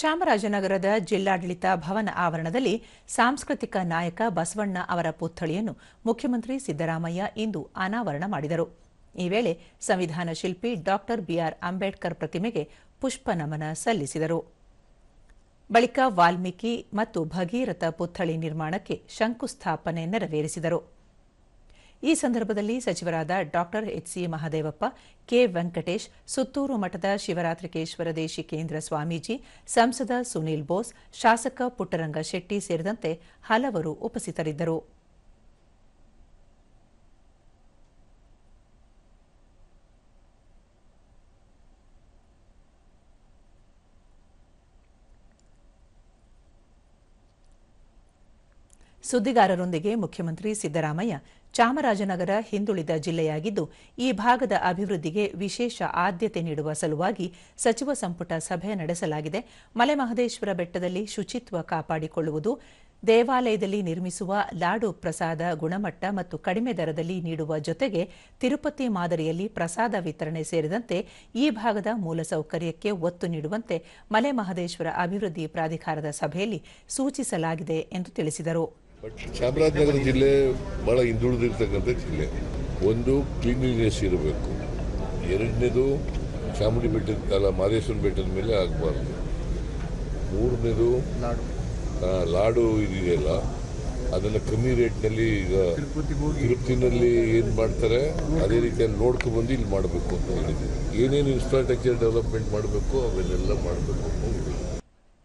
ಚಾಮರಾಜನಗರದ ಜಿಲ್ಲಾಡಳಿತ ಭವನ ಆವರಣದಲ್ಲಿ ಸಾಂಸ್ಕೃತಿಕ ನಾಯಕ ಬಸವಣ್ಣ ಅವರ ಪುತ್ಥಳಿಯನ್ನು ಮುಖ್ಯಮಂತ್ರಿ ಸಿದ್ದರಾಮಯ್ಯ ಇಂದು ಅನಾವರಣ ಮಾಡಿದರು. ಈ ವೇಳೆ ಸಂವಿಧಾನ ಶಿಲ್ಪಿ ಡಾಕ್ಟರ್ ಬಿಆರ್ ಅಂಬೇಡ್ಕರ್ ಪ್ರತಿಮೆಗೆ ಪುಷ್ಪ ನಮನ ಸಲ್ಲಿಸಿದರು. ಬಳಿಕ ವಾಲ್ಮೀಕಿ ಮತ್ತು ಭಗೀರಥ ಪುತ್ಥಳಿ ನಿರ್ಮಾಣಕ್ಕೆ ಶಂಕುಸ್ಥಾಪನೆ ನೆರವೇರಿಸಿದರು. ಈ ಸಂದರ್ಭದಲ್ಲಿ ಸಚಿವರಾದ doctor HC Mahadevappa, K Venkatesh, Suttur ಮಠದ ಶಿವರಾತ್ರಿಕೇಶ್ವರ ದೇಶಿ ಕೇಂದ್ರ ಸ್ವಾಮೀಜಿ, ಸಂಸದ ಸುನೀಲ್ ಬೋಸ್, ಶಾಸಕ ಪುಟ್ಟರಂಗ ಶೆಟ್ಟಿ ಸೇರಿದಂತೆ ಹಲವರು ಉಪಸ್ಥಿತರಿದ್ದರು. ಸುದ್ದಿಗಾರರೊಂದಿಗೆ ಮುಖ್ಯಮಂತ್ರಿ ಸಿದ್ದರಾಮಯ್ಯ ಚಾಮರಾಜನಗರ ಹಿಂದುಳಿದ ಜಿಲ್ಲೆಯಾಗಿದ್ದು, ಈ ಭಾಗದ ಅಭಿವೃದ್ಧಿಗೆ ವಿಶೇಷ ಆದ್ಯತೆ ನೀಡುವ ಸಲುವಾಗಿ ಸಚಿವ ಸಂಪುಟ ಸಭೆ ನಡೆಸಲಾಗಿದೆ. ಮಲೆಮಹದೇಶ್ವರ ಬೆಟ್ಟದಲ್ಲಿ ಶುಚಿತ್ವ ಕಾಪಾಡಿಕೊಳ್ಳುವುದು, ದೇವಾಲಯದಲ್ಲಿ ನಿರ್ಮಿಸುವ ಲಾಡು ಪ್ರಸಾದ ಗುಣಮಟ್ಟ ಮತ್ತು ಕಡಿಮೆ ದರದಲ್ಲಿ ನೀಡುವ ಜೊತೆಗೆ ತಿರುಪತಿ ಮಾದರಿಯಲ್ಲಿ ಪ್ರಸಾದ ವಿತರಣೆ ಸೇರಿದಂತೆ ಈ ಭಾಗದ ಮೂಲಸೌಕರ್ಯಕ್ಕೆ ಒತ್ತು ನೀಡುವಂತೆ ಮಲೆಮಹದೇಶ್ವರ ಅಭಿವೃದ್ಧಿ ಪ್ರಾಧಿಕಾರದ ಸಭೆಯಲ್ಲಿ ಸೂಚಿಸಲಾಗಿದೆ ಎಂದು ತಿಳಿಸಿದರು. ಬಟ್ ಚಾಮರಾಜನಗರ ಜಿಲ್ಲೆ ಭಾಳ ಹಿಂದುಳಿದಿರ್ತಕ್ಕಂಥ ಜಿಲ್ಲೆ. ಒಂದು ಕ್ಲೀನ್ಲಿನೆಸ್ ಇರಬೇಕು. ಎರಡನೇದು ಚಾಮುಂಡಿ ಬೆಟ್ಟದ ಕಾಲ ಮಾದೇಶ್ವರ ಬೆಟ್ಟದ ಮೇಲೆ ಆಗಬಾರ್ದು. ಮೂರನೇದು ಲಾಡು. ಇದೆಯಲ್ಲ ಅದನ್ನು ಕಮ್ಮಿ ರೇಟ್ನಲ್ಲಿ ಈಗ ತಿರುಪತಿನಲ್ಲಿ ಏನು ಮಾಡ್ತಾರೆ ಅದೇ ರೀತಿಯಲ್ಲಿ ನೋಡ್ಕೊಂಡು ಬಂದು ಇಲ್ಲಿ ಮಾಡಬೇಕು ಅಂತ ಹೇಳಿದ್ವಿ ಏನೇನು ಇನ್ಫ್ರಾಸ್ಟ್ರಕ್ಚರ್ ಡೆವಲಪ್ಮೆಂಟ್ ಮಾಡಬೇಕು ಅವನ್ನೆಲ್ಲ ಮಾಡಬೇಕು ಅಂತ ಹೇಳಿದ್ದೀವಿ